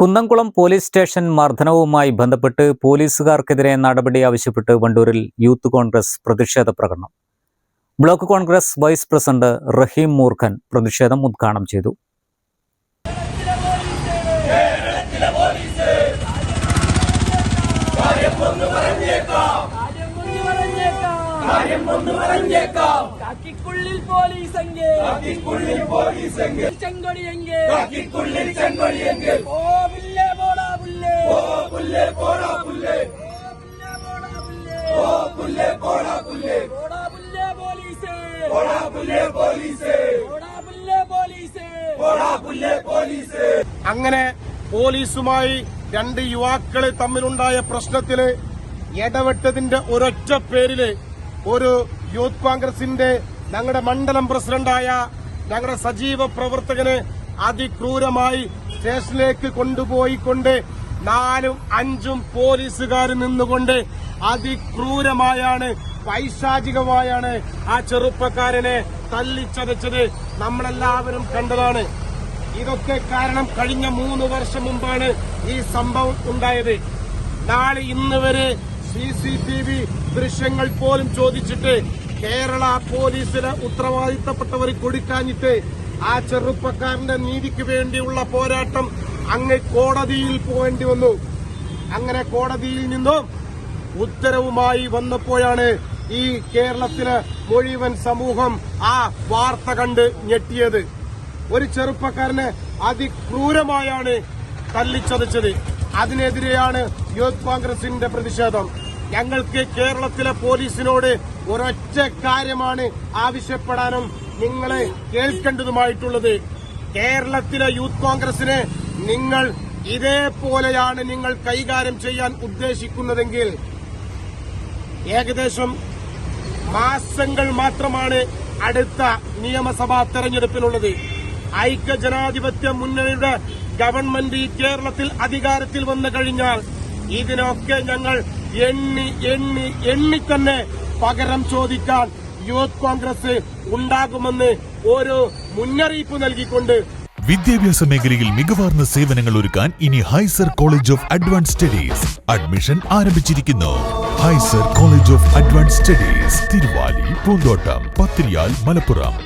Kunnamkulam police station മർദ്ദനവുമായി ബന്ധപ്പെട്ട് പോലീസുകാർക്കെതിരെ നടപടി ആവശ്യപ്പെട്ട് വണ്ടൂരിൽ യൂത്ത് കോൺഗ്രസ് പ്രതിഷേധ പ്രകടനം. Block Congress vice president Rahim Moorkhan പ്രതിഷേധം ഉദ്ഘാടനം ചെയ്തു. പോലീസ് ഒന്ന് പറഞ്ഞേക്കാം எங்கே காக்கிக்குள்ளில் செங்கொடி எங்கே ஓ புல்லே போடா புல்லே ஓ പുല്ലേ. போடா പോടാ ஓ ഓ போடா പോടാ പുല്ലേ. പോടാ പുല്ലേ போடா പോടാ പുല്ലേ പോലീസേ. പോടാ പുല്ലേ പോലീസേ. പോടാ പുല്ലേ പോലീസേ. അങ്ങനെ പോലീസുമായി രണ്ട് യുവാക്കൾ തമ്മിലുണ്ടായ പ്രശ്നത്തിൽ ഇടപെട്ടതിന്റെ ഒരൊറ്റ പേരിൽ ഒരു യൂത്ത് കോൺഗ്രസിന്റെ ഞങ്ങളുടെ മണ്ഡലം പ്രസിഡന്റായ ഞങ്ങളുടെ സജീവ പ്രവർത്തകനെ അതിക്രൂരമായി സ്റ്റേഷനിലേക്ക് കൊണ്ടുപോയിക്കൊണ്ട് നാലും അഞ്ചും പോലീസുകാർ നിന്നുകൊണ്ട് അതിക്രൂരമായാണ് പൈശാചികമായാണ് ആ ചെറുപ്പക്കാരനെ തല്ലിച്ചതച്ചത് നമ്മളെല്ലാവരും കണ്ടതാണ്. ഇതൊക്കെ കാരണം കഴിഞ്ഞ മൂന്ന് വർഷം മുമ്പാണ് ഈ സംഭവം ഉണ്ടായത്. നാളെ ഇന്ന് വരെ സി സി ടി വി ദൃശ്യങ്ങൾ പോലും ചോദിച്ചിട്ട് കേരള പോലീസിന് ഉത്തരവാദിത്തപ്പെട്ടവർ കൊടുക്കാഞ്ഞിട്ട് ആ ചെറുപ്പക്കാരന്റെ നീതിക്ക് വേണ്ടിയുള്ള പോരാട്ടം അങ്ങ് കോടതിയിൽ പോകേണ്ടി വന്നു. അങ്ങനെ കോടതിയിൽ നിന്നും ഉത്തരവുമായി വന്നപ്പോഴാണ് ഈ കേരളത്തിലെ മുഴുവൻ സമൂഹം ആ വാർത്ത കണ്ട് ഞെട്ടിയത്. ഒരു ചെറുപ്പക്കാരനെ അതിക്രൂരമായാണ് തല്ലിച്ചതച്ചത് അതിനെതിരെയാണ് യൂത്ത് കോൺഗ്രസിന്റെ പ്രതിഷേധം. ഞങ്ങൾക്ക് കേരളത്തിലെ പോലീസിനോട് ഒരൊറ്റ കാര്യമാണ് ആവശ്യപ്പെടാനും നിങ്ങളെ കേൾക്കേണ്ടതുമായിട്ടുള്ളത്. കേരളത്തിലെ യൂത്ത് കോൺഗ്രസിനെ നിങ്ങൾ ഇതേപോലെയാണ് നിങ്ങൾ കൈകാര്യം ചെയ്യാൻ ഉദ്ദേശിക്കുന്നതെങ്കിൽ ഏകദേശം മാസങ്ങൾ മാത്രമാണ് അടുത്ത നിയമസഭാ തെരഞ്ഞെടുപ്പിനുള്ളത് ഐക്യ ജനാധിപത്യ മുന്നണിയുടെ ഗവൺമെന്റ് ഈ കേരളത്തിൽ അധികാരത്തിൽ വന്നു കഴിഞ്ഞാൽ ഇതിനൊക്കെ ഞങ്ങൾ എണ്ണി എണ്ണി എണ്ണി തന്നെ പകരം ചോദിക്കാൻ യൂത്ത് കോൺഗ്രസ് ഉണ്ടാകുമെന്ന് ഒരു മുന്നറിയിപ്പ് നൽകിക്കൊണ്ട് വിദ്യാഭ്യാസ മേഖലയിൽ മികവാർന്ന സേവനങ്ങൾ ഒരുക്കാൻ ഇനി Hyser college of advance studies admission ആരംഭിച്ചിരിക്കുന്നു. Hyser college of advance studies Thiruvali Poonthottam Pathiriyal Malappuram.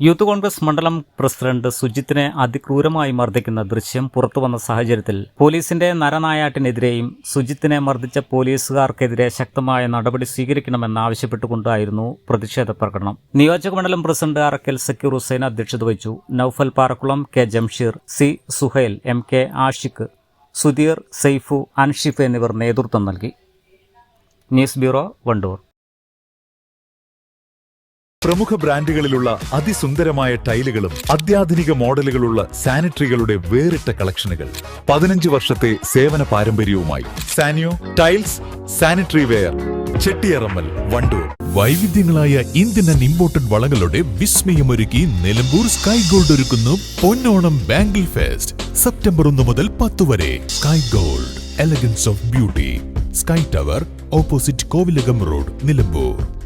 Youth Congress മണ്ഡലം പ്രസിഡന്റ് സുജിത്തിനെ അതിക്രൂരമായി മർദ്ദിക്കുന്ന ദൃശ്യം പുറത്തുവന്ന സാഹചര്യത്തിൽ പോലീസിന്റെ നരനായാട്ടിനെതിരെയും സുജിത്തിനെ മർദ്ദിച്ച പോലീസുകാർക്കെതിരെ ശക്തമായ നടപടി സ്വീകരിക്കണമെന്ന് സ്വീകരിക്കണമെന്നാവശ്യപ്പെട്ടുകൊണ്ടായിരുന്നു പ്രതിഷേധ പ്രകടനം. നിയോജക മണ്ഡലം പ്രസിഡന്റ് അറക്കൽ സക്കീർ ഹുസൈൻ അധ്യക്ഷത വഹിച്ചു. Noufal Parakkulam K Jamsheer C Suhail M K Ashiq Sudheer Saifu Anshif എന്നിവർ നേതൃത്വം നൽകി. News bureau Wandoor. പ്രമുഖ ബ്രാൻഡുകളിലുള്ള അതിസുന്ദരമായ ടൈലുകളും അത്യാധുനിക മോഡലുകളുള്ള സാനിറ്ററികളുടെ വേറിട്ട കളക്ഷനുകൾ. പതിനഞ്ച് വർഷത്തെ സേവന പാരമ്പര്യവുമായി Sanyo tiles sanitary ware Chettiyarammal Wandoor. വൈവിധ്യങ്ങളായ Indian and imported വളകളുടെ വിസ്മയമൊരുക്കി നിലമ്പൂർ സ്കൈ ഗോൾഡ് ഒരുക്കുന്നു പൊന്നോണം ബാംഗിൾ ഫെസ്റ്റ്. സെപ്റ്റംബർ ഒന്ന് മുതൽ പത്ത് വരെ. Sky gold elegance of beauty. Sky tower opposite Kovilakam road Nilambur.